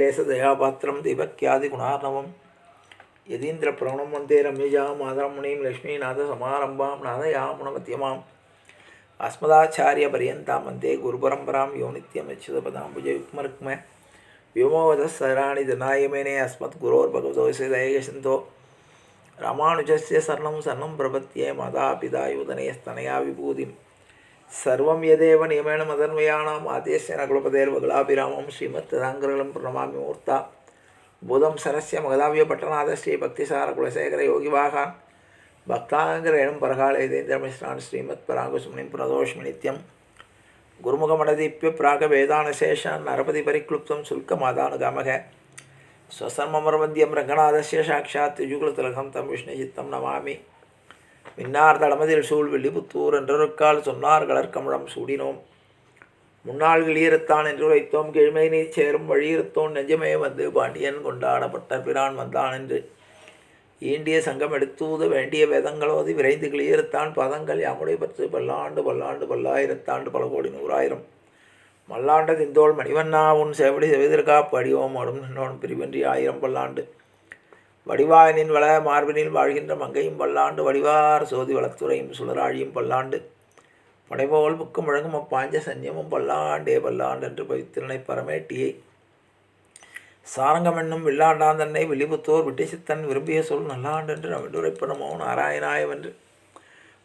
லேசதயாபாத்திரம் தீபக்யாதி குணார்ணவம் யதீந்திர பிரணம் வந்தே ரம்யஜாம் மாதரமுனிம் லக்ஷ்மிநாத சமாரம்பாம் நாதயாமுணமத்தியமாம் அஸ்மதாச்சாரிய பரியந்தாம் வந்தே குருபரம்பராம் யோனித்யம் யச்சுதபதாம் புஜ யுக்மருக்ம விமோதசராணி ஜனாயமேனே அஸ்மத் குரோர் பகவதோ சிதயகசந்தோ ராமானுஜஸ்ய சரணம் சரணம் பிரபத்தியே மதா பிதா யோதனேஸ்தனயா விபூதிம். சர்வம் எதேவ நியமேன மதன்மையானாம் ஆதேசேன குலபதேர்வ கலாபிராமம் ஸ்ரீமத் தாங்கரலம் பிரணமாமி மூர்த்தா. புதம் சரஸ்ய மகதாவிய பட்டநாத ஸ்ரீ பக்திசார குலசேகர யோகிவாகான் பக்தாங்கர எனும் பரகால இதேந்திரமிஸ்ரான் ஸ்ரீமத் பராங்குசுமணி பிரதோஷ்மி நித்யம். குருமுகமடதீப்பிய பிராக வேதானசேஷான் நரபதி பரிக்ளுப்தம் சுல்க மாதானுகாமக ஸ்வசர்மமரவந்தியம் ரங்கநாதஸ்ய சாட்சாத் யுகுலதிலகம் தம் விஷ்ணுஜித்தம் நமாமி. மின்னார் தளமதில் சூழ் வெள்ளிபுத்தூர் என்றொருக்கால் சொன்னார் கலர்கமழம் சூடினோம். முன்னாள் கிளியறுத்தான் என்று உரைத்தோம் கிழமை நீ சேரும் வழியிருத்தோன் நெஞ்சமே வந்து பாண்டியன் கொண்டாடப்பட்ட பிரான் வந்தான் என்று. ஈண்டிய சங்கம் எடுத்தூது வேண்டிய வேதங்களோதி விரைந்து கிளியறுத்தான் பதங்கள் யாமுடை பற்று பல்லாண்டு பல்லாண்டு பல்லாயிரத்தாண்டு பல கோடி நூறாயிரம். மல்லாண்ட திந்தோள் மணிவண்ணா உன் செவடி செவிதற்காப்பு படிவோம் அடும் நின்னோன் பிரிவன்றி ஆயிரம் பல்லாண்டு. வடிவாயனின் வள மார்பினில் வாழ்கின்ற மங்கையும் பல்லாண்டு வடிவார் சோதி வளத்துறையும் சுழராழியும் பல்லாண்டு. படைபோல் புக்கும் முழங்கும் அப்பாஞ்ச சன்யமும் பல்லாண்டே பல்லாண்டு என்று பவித்திரனை பரமேட்டியை. சாரங்கம் என்னும் வில்லாண்டாந்தன்னை விட்டிசித்தன் விரும்பிய சொல் நல்லாண்டென்று நவிடுரைப்பனமோ நாராயணாயவென்று.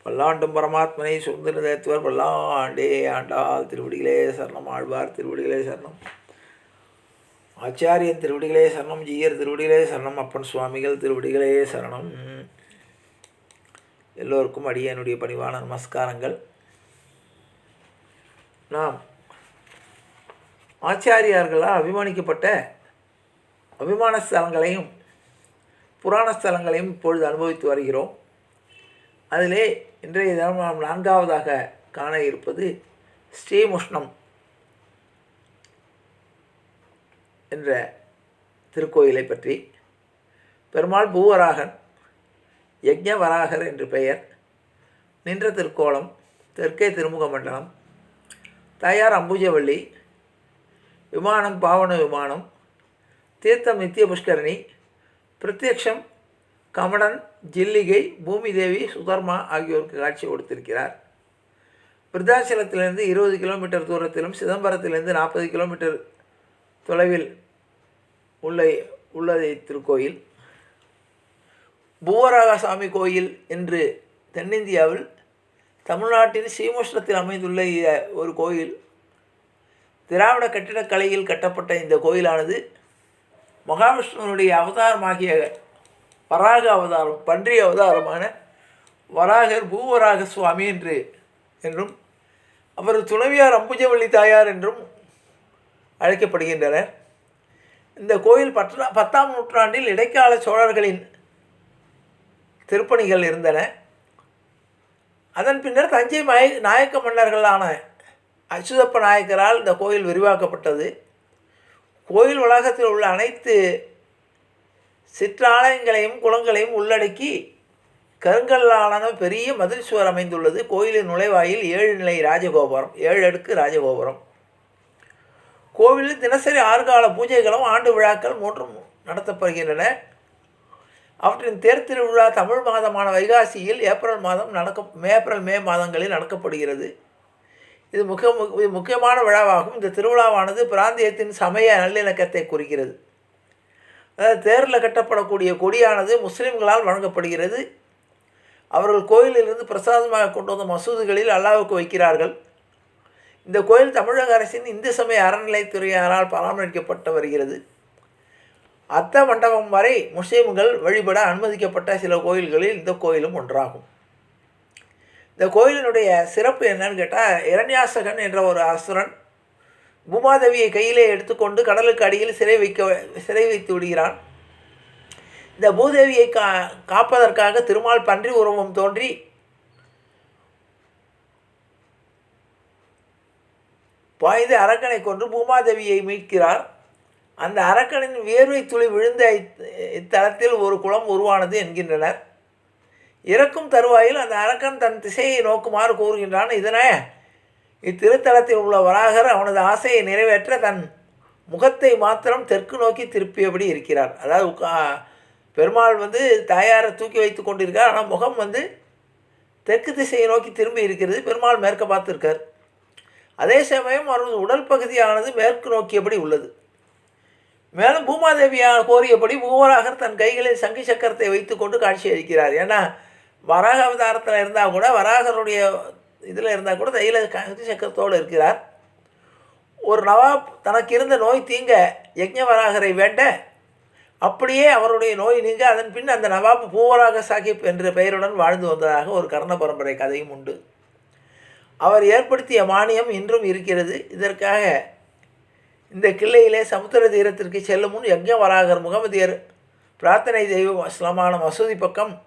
பல்லாண்டும் பரமாத்மனை சுந்தர தேத்துவர் பல்லாண்டே ஆண்டால் திருவடிகளே சரணம் ஆழ்வார் திருவடிகளே சரணம். ஆச்சாரியன் திருவடிகளே சரணம் ஜீயர் திருவடிகளே சரணம் அப்பன் சுவாமிகள் திருவடிகளே சரணம். எல்லோருக்கும் அடியனுடைய பணிவான நமஸ்காரங்கள். நாம் ஆச்சாரியார்களால் அபிமானிக்கப்பட்ட அபிமான ஸ்தலங்களையும் புராண ஸ்தலங்களையும் இப்பொழுது அனுபவித்து வருகிறோம். அதிலே இன்றைய தினம் நாம் நான்காவதாக காண இருப்பது ஸ்ரீமுஷ்ணம் என்ற திருக்கோயிலை பற்றி. பெருமாள் பூவராகன் யஜ்ஞவராகர் என்று பெயர். நின்ற திருக்கோலம் தெற்கே திருமுக மண்டலம். தாயார் அம்புஜவள்ளி விமானம் பாவன விமானம். தீர்த்தம் நித்திய புஷ்கரணி பிரத்யக்ஷம் கமடன் ஜில்லிகை பூமி தேவி சுதர்மா ஆகியோருக்கு காட்சி கொடுத்திருக்கிறார். விருத்தாச்சலத்திலிருந்து இருபது கிலோமீட்டர் தூரத்திலும் சிதம்பரத்திலிருந்து நாற்பது கிலோமீட்டர் தொலைவில் உள்ள உள்ளதை திருக்கோயில் பூவராகசாமி கோயில் என்று தென்னிந்தியாவில் தமிழ்நாட்டின் ஸ்ரீமுஷ்ணத்தில் அமைந்துள்ள ஒரு கோயில். திராவிட கட்டிடக்கலையில் கட்டப்பட்ட இந்த கோயிலானது மகாவிஷ்ணுவனுடைய அவதாரமாகிய வராக அவதாரம் பன்றி அவதாரமான வராகர் பூவராக சுவாமி என்று என்றும் அவர் துணைவியார் அம்புஜவள்ளி தாயார் என்றும் அழைக்கப்படுகின்றனர். இந்த கோயில் பற்றா பத்தாம் நூற்றாண்டில் இடைக்கால சோழர்களின் திருப்பணிகள் இருந்தன. அதன் பின்னர் தஞ்சை மய நாயக்க மன்னர்களான அச்சுதப்ப நாயக்கரால் இந்த கோயில் விரிவாக்கப்பட்டது. கோயில் வளாகத்தில் உள்ள அனைத்து சிற்றாலயங்களையும் குளங்களையும் உள்ளடக்கி கருங்கல்லான பெரிய மதில் சுவர் அமைந்துள்ளது. கோயிலின் நுழைவாயில் ஏழு நிலை ராஜகோபுரம் ஏழு அடுக்கு ராஜகோபுரம். கோவிலில் தினசரி ஆறு கால பூஜைகளும் ஆண்டு விழாக்கள் மூன்றும் நடத்தப்படுகின்றன. அவற்றின் தேர் திருவிழா தமிழ் மாதமான வைகாசியில் ஏப்ரல் மாதம் நடக்க ஏப்ரல் மே மாதங்களில் நடக்கப்படுகிறது. இது முக்கிய இது முக்கியமான விழாவாகும். இந்த திருவிழாவானது பிராந்தியத்தின் சமய நல்லிணக்கத்தை குறிக்கிறது. அதாவது தேரில் கட்டப்படக்கூடிய கொடியானது முஸ்லீம்களால் வழங்கப்படுகிறது. அவர்கள் கோயிலிலிருந்து பிரசாதமாக கொண்டு வந்த மசூதிகளில் அல்லாவுக்கு வைக்கிறார்கள். இந்த கோயில் தமிழக அரசின் இந்து சமய அறநிலைத்துறையாரால் பராமரிக்கப்பட்டு வருகிறது. அத்த மண்டபம் வரை முஸ்லீம்கள் வழிபட அனுமதிக்கப்பட்ட சில கோயில்களில் இந்த கோயிலும் ஒன்றாகும். இந்த கோயிலினுடைய சிறப்பு என்னன்னு கேட்டால் இரண்யாசகன் என்ற ஒரு அசுரன் பூமாதேவியை கையிலே எடுத்துக்கொண்டு கடலுக்கு அடியில் சிறை வைக்க சிறை வைத்து விடுகிறான். இந்த பூதேவியை கா காப்பதற்காக திருமால் பன்றி உருவம் தோன்றி பாய்ந்து அரக்கனை கொன்று பூமாதேவியை மீட்கிறார். அந்த அரக்கனின் வேர்வை துளி விழுந்த இத்தலத்தில் ஒரு குளம் உருவானது என்கின்றனர். இறக்கும் தருவாயில் அந்த அரக்கன் தன் திசையை நோக்குமாறு கூறுகின்றான். இதனே இத்திருத்தலத்தில் உள்ள வராகர் அவனது ஆசையை நிறைவேற்ற தன் முகத்தை மாத்திரம் தெற்கு நோக்கி திருப்பியபடி இருக்கிறார். அதாவது பெருமாள் வந்து தாயாரை தூக்கி வைத்து கொண்டிருக்கார் ஆனால் முகம் வந்து தெற்கு திசையை நோக்கி திரும்பி இருக்கிறது. பெருமாள் மேற்க பார்த்துருக்கார். அதே சமயம் அவரது உடல் பகுதியானது மேற்கு நோக்கியபடி உள்ளது. மேலும் பூமாதேவியான கோரியபடி பூவராகர் தன் கைகளில் சங்கி சக்கரத்தை வைத்துக்கொண்டு காட்சி அளிக்கிறார் ஏன்னா வராக அவதாரத்தில் இருந்தால் கூட வராகருடைய இதில் இருந்தால் கூட தையில சங்கி சக்கரத்தோடு இருக்கிறார். ஒரு நவாப் தனக்கு இருந்த நோய் தீங்க யஜ்ஞவராகரை வேண்ட அப்படியே அவருடைய நோய் நீங்க அதன் பின் அந்த நவாப் பூவராக சாஹிப் என்ற பெயருடன் வாழ்ந்து வந்ததாக ஒரு கர்ண பரம்பரை கதையும் உண்டு. அவர் ஏற்படுத்திய மானியம் இன்றும் இருக்கிறது. இதற்காக இந்த கிள்ளையிலே சமுத்திர தீரத்திற்கு செல்லும் முன் யஜ்ஞவராகர் முகமதியர் பிரார்த்தனை தெய்வம் ஸ்லமான மசூதி பக்கம்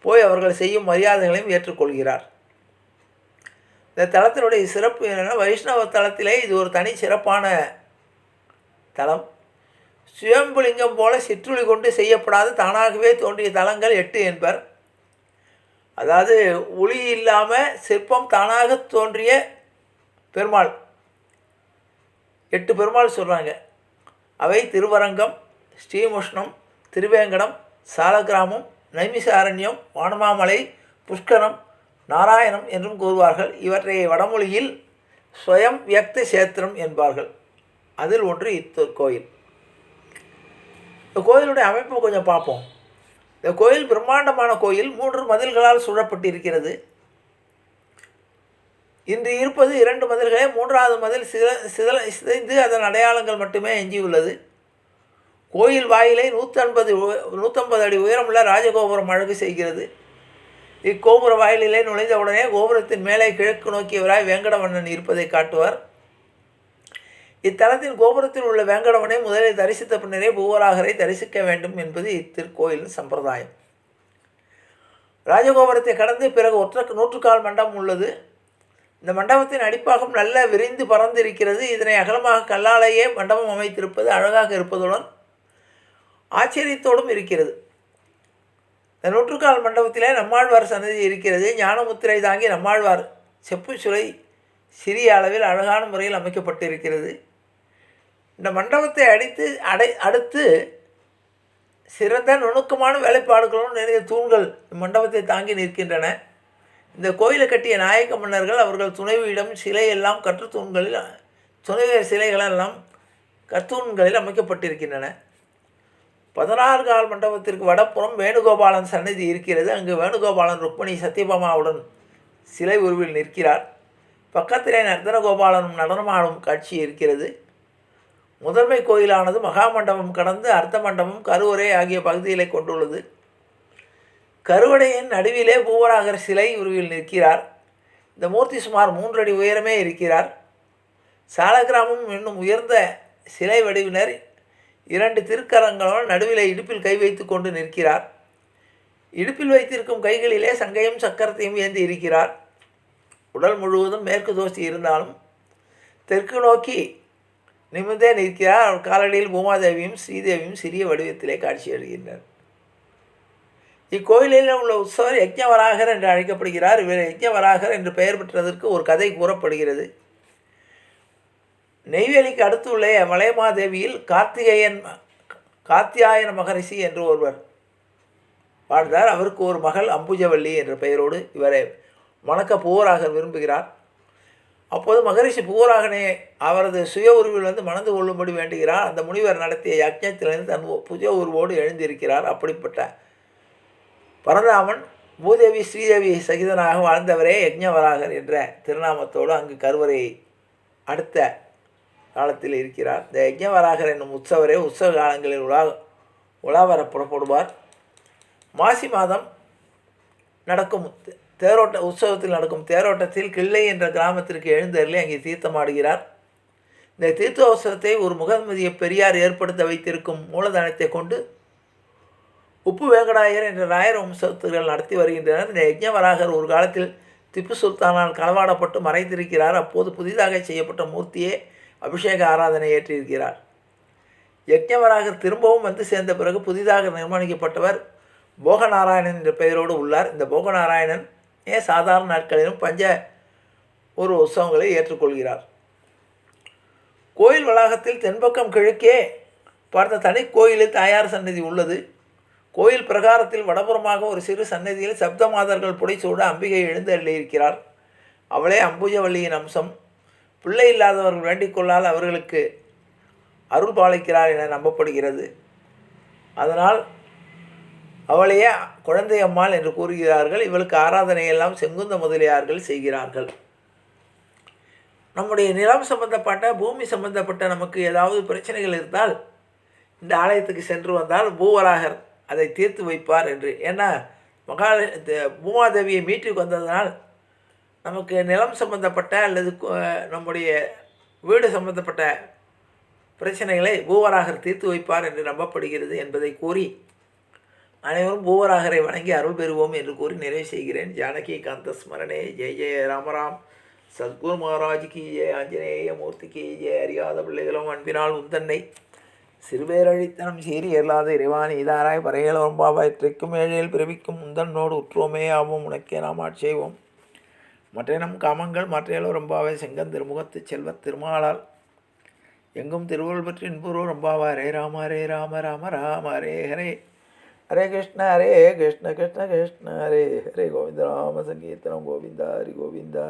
போய் அவர்கள் செய்யும் மரியாதைகளையும் ஏற்றுக்கொள்கிறார். இந்த தலத்தினுடைய சிறப்பு என்னென்னா வைஷ்ணவ தலத்திலே இது ஒரு தனி சிறப்பான தலம் சுயம்புலிங்கம் போல சிற்றுளி கொண்டு செய்யப்படாத தானாகவே தோன்றிய தலங்கள் எட்டு என்பர். அதாவது ஒளி இல்லாமல் சிற்பம் தானாக தோன்றிய பெருமாள். எட்டு பெருமாள் சொல்கிறாங்க அவை திருவரங்கம் ஸ்ரீமுஷ்ணம் திருவேங்கடம் சாலகிராமம் நைமிசாரண்யம் வானமாமலை புஷ்கரம் நாராயணம் என்றும் கூறுவார்கள். இவற்றை வடமொழியில் ஸ்வயம் வியக்த சேத்திரம் என்பார்கள். அதில் ஒன்று இத்த கோயில். இந்த கோயிலுடைய அமைப்பு கொஞ்சம் பார்ப்போம். இந்த கோயில் பிரம்மாண்டமான கோயில் மூன்று மதில்களால் சூழப்பட்டிருக்கிறது. இன்று இருப்பது இரண்டு மதில்களே மூன்றாவது மதில் சித சிதல சிதைந்து அதன் அடையாளங்கள் மட்டுமே எஞ்சியுள்ளது. கோயில் வாயிலை நூற்றம்பது நூற்றம்பது அடி உயரமுள்ள ராஜகோபுரம் அழகு செய்கிறது. இக்கோபுர வாயிலிலே நுழைந்தவுடனே கோபுரத்தின் மேலே கிழக்கு நோக்கியவராய் வேங்கடவண்ணன் இருப்பதை காட்டுவார். இத்தலத்தின் கோபுரத்தில் உள்ள வேங்கடவனை முதலில் தரிசித்த பின்னரே பூவராகரை தரிசிக்க வேண்டும் என்பது இத்திருக்கோயிலின் சம்பிரதாயம். ராஜகோபுரத்தை கடந்து பிறகு ஒற்ற நூற்றுக்கால் மண்டபம் உள்ளது. இந்த மண்டபத்தின் அடிப்பாகம் நல்ல விரிந்து பறந்திருக்கிறது இதனை அகலமாக கல்லாலேயே மண்டபம் அமைத்திருப்பது அழகாக இருப்பதுடன் ஆச்சரியத்தோடும் இருக்கிறது. இந்த நூற்றுக்கால் மண்டபத்திலே நம்மாழ்வார் சன்னதி இருக்கிறது. ஞானமுத்திரை தாங்கி நம்மாழ்வார் செப்பு சுலை சிறிய அளவில் அழகான முறையில் அமைக்கப்பட்டிருக்கிறது. இந்த மண்டபத்தை அடித்து அடை அடுத்து சிறந்த நுணுக்கமான வேலைப்பாடுகளும் நிறைய தூண்கள் மண்டபத்தை தாங்கி நிற்கின்றன. இந்த கோயிலை கட்டிய நாயக்க மன்னர்கள் அவர்கள் துணைவியிடம் சிலையெல்லாம் கற்று தூண்களில் துணைவியர் சிலைகளெல்லாம் கத்தூண்களில் அமைக்கப்பட்டிருக்கின்றன. பதினாறு கால் மண்டபத்திற்கு வடப்புறம் வேணுகோபாலன் சன்னதி இருக்கிறது. அங்கு வேணுகோபாலன் ருக்மணி சத்யபாமாவுடன் சிலை உருவில் நிற்கிறார். பக்கத்திலே நர்த்தனகோபாலனும் நடனமாடும் காட்சி இருக்கிறது. முதன்மை கோயிலானது மகாமண்டபம் கடந்து அர்த்த மண்டபம் கருவறை ஆகிய பகுதிகளை கொண்டுள்ளது. கருவடையின் நடுவிலே பூவராகர் சிலை உருவில் நிற்கிறார். இந்த மூர்த்தி சுமார் மூன்றடி உயரமே இருக்கிறார். சாலகிராமம் இன்னும் உயர்ந்த சிலை வடிவினர் இரண்டு திருக்கரங்களும் நடுவிலே இடுப்பில் கை வைத்து கொண்டு நிற்கிறார். இடுப்பில் வைத்திருக்கும் கைகளிலே சங்கையும் சக்கரத்தையும் ஏந்தி இருக்கிறார். உடல் முழுவதும் மேற்கு தோசி இருந்தாலும் தெற்கு நோக்கி நிமிர்ந்தே நிற்கிறார். அவர் காலடியில் பூமாதேவியும் ஸ்ரீதேவியும் சிறிய வடிவத்திலே காட்சி அளிக்கின்றனர். இக்கோயிலில் உள்ள உற்சவர் யஜ்ஞவராகர் என்று அழைக்கப்படுகிறார். இவர் யஜ்ஞவராகர் என்று பெயர் பெற்றதற்கு ஒரு கதை கூறப்படுகிறது. நெய்வேலிக்கு அடுத்துள்ள மலையமாதேவியில் கார்த்திகேயன் காத்தியாயன மகரிஷி என்று ஒருவர் வாழ்ந்தார். அவருக்கு ஒரு மகள் அம்புஜவல்லி என்ற பெயரோடு இவரை மணக்க போராக விரும்புகிறார். அப்போது மகரிஷி பூராகனே அவரது சுய உருவில் வந்து மணந்து கொள்ளும்படி வேண்டுகிறார். அந்த முனிவர் நடத்திய யக்ஞத்திலிருந்து தன் புஜ உருவோடு எழுந்திருக்கிறார். அப்படிப்பட்ட பரந்தாமன் பூதேவி ஸ்ரீதேவி சகிதனாக வாழ்ந்தவரே யக்ஞவராகர் என்ற திருநாமத்தோடு அங்கு கருவறை அடுத்த காலத்தில் இருக்கிறார். இந்த யஜ்ஞவராகர் என்னும் உற்சவரே உற்சவ காலங்களில் உலா உலாவர புறப்படுவார். மாசி மாதம் நடக்கும் தேரோட்ட உற்சவத்தில் நடக்கும் தேரோட்டத்தில் கிள்ளை என்ற கிராமத்திற்கு எழுந்தருளி அங்கே தீர்த்தமாடுகிறார். இந்த தீர்த்தோற்சவத்தை ஒரு முகமதிய பெரியார் ஏற்படுத்த வைத்திருக்கும் மூலதனத்தை கொண்டு உப்பு வேங்கடாயர் என்ற ராயர் வம்சத்துகள் நடத்தி வருகின்றனர். இந்த யஜ்ஞவராகர் ஒரு காலத்தில் திப்பு சுல்தானால் களவாடப்பட்டு மறைத்திருக்கிறார் அப்போது புதிதாக செய்யப்பட்ட மூர்த்தியே அபிஷேக ஆராதனை ஏற்றிருக்கிறார். யஜ்ஞவராகர் திரும்பவும் வந்து சேர்ந்த பிறகு புதிதாக நிர்மாணிக்கப்பட்டவர் போகநாராயணன் என்ற பெயரோடு உள்ளார். இந்த போகநாராயணன் ஏன் சாதாரண நாட்களிலும் பஞ்ச ஒரு உற்சவங்களை ஏற்றுக்கொள்கிறார். கோயில் வளாகத்தில் தென்பக்கம் கிழக்கே பார்த்த தனி கோயிலில் தாயார் சன்னதி உள்ளது. கோயில் பிரகாரத்தில் வடபுறமாக ஒரு சிறு சன்னதியில் சப்தமாதர்கள் புடைசூட அம்பிகை எழுந்தள்ளியிருக்கிறார் அவளே அம்புஜவல்லியின் அம்சம். பிள்ளை இல்லாதவர்கள் வேண்டிக்கொள்ளால் அவர்களுக்கு அருள் பாலிக்கிறார் என நம்பப்படுகிறது. அதனால் அவளையே குழந்தை அம்மாள் என்று கூறுகிறார்கள். இவளுக்கு ஆராதனையெல்லாம் செங்குந்த முதலியார்கள் செய்கிறார்கள். நம்முடைய நிலம் சம்பந்தப்பட்ட பூமி சம்பந்தப்பட்ட நமக்கு ஏதாவது பிரச்சனைகள் இருந்தால் இந்த ஆலயத்துக்கு சென்று வந்தால் பூவராகர் அதை தீர்த்து வைப்பார் என்று. ஏன்னா மகால பூமாதேவியை மீட்டுக்கு வந்ததனால் நமக்கு நிலம் சம்பந்தப்பட்ட அல்லது நம்முடைய வீடு சம்பந்தப்பட்ட பிரச்சனைகளை பூவராகர் தீர்த்து வைப்பார் என்று நம்பப்படுகிறது என்பதை கூறி அனைவரும் பூவராகரை வணங்கி அருள் பெறுவோம் என்று கூறி நிறைவு செய்கிறேன். ஜானகி காந்த ஸ்மரணே. ஜெய ஜெய ராமராம் சத்குரு மகாராஜ் ஜெய. ஆஞ்சநேய மூர்த்திக்கு ஜெய. அறியாத பிள்ளைகளும் அன்பினால் உந்தன்னை. சிறுபேரழித்தனம் சீறி இயலாத இறைவான் இதாராய் பறையலோரும் பாபாய். ஏழையில் பிறவிக்கும் முந்தன்னோடு உற்றோமே ஆவோம். உனக்கே நாம் ஆட்சேவோம் மற்ற நம் காமங்கள் மற்றையலோ ரொம்பாவை செங்கன் திருமுகத்து செல்வத் திருமாலால். எங்கும் திருவள்ளுவர் பற்றி இன்புருவ ரொம்பாவா ரே ராம ரே ராம ராம ராம ஹரே ஹரே. ஹரே கிருஷ்ண ஹரே கிருஷ்ண கிருஷ்ண கிருஷ்ண ஹரே ஹரே கோவிந்த ராம சங்கீர்த்தனம் கோவிந்தா ஹரி கோவிந்தா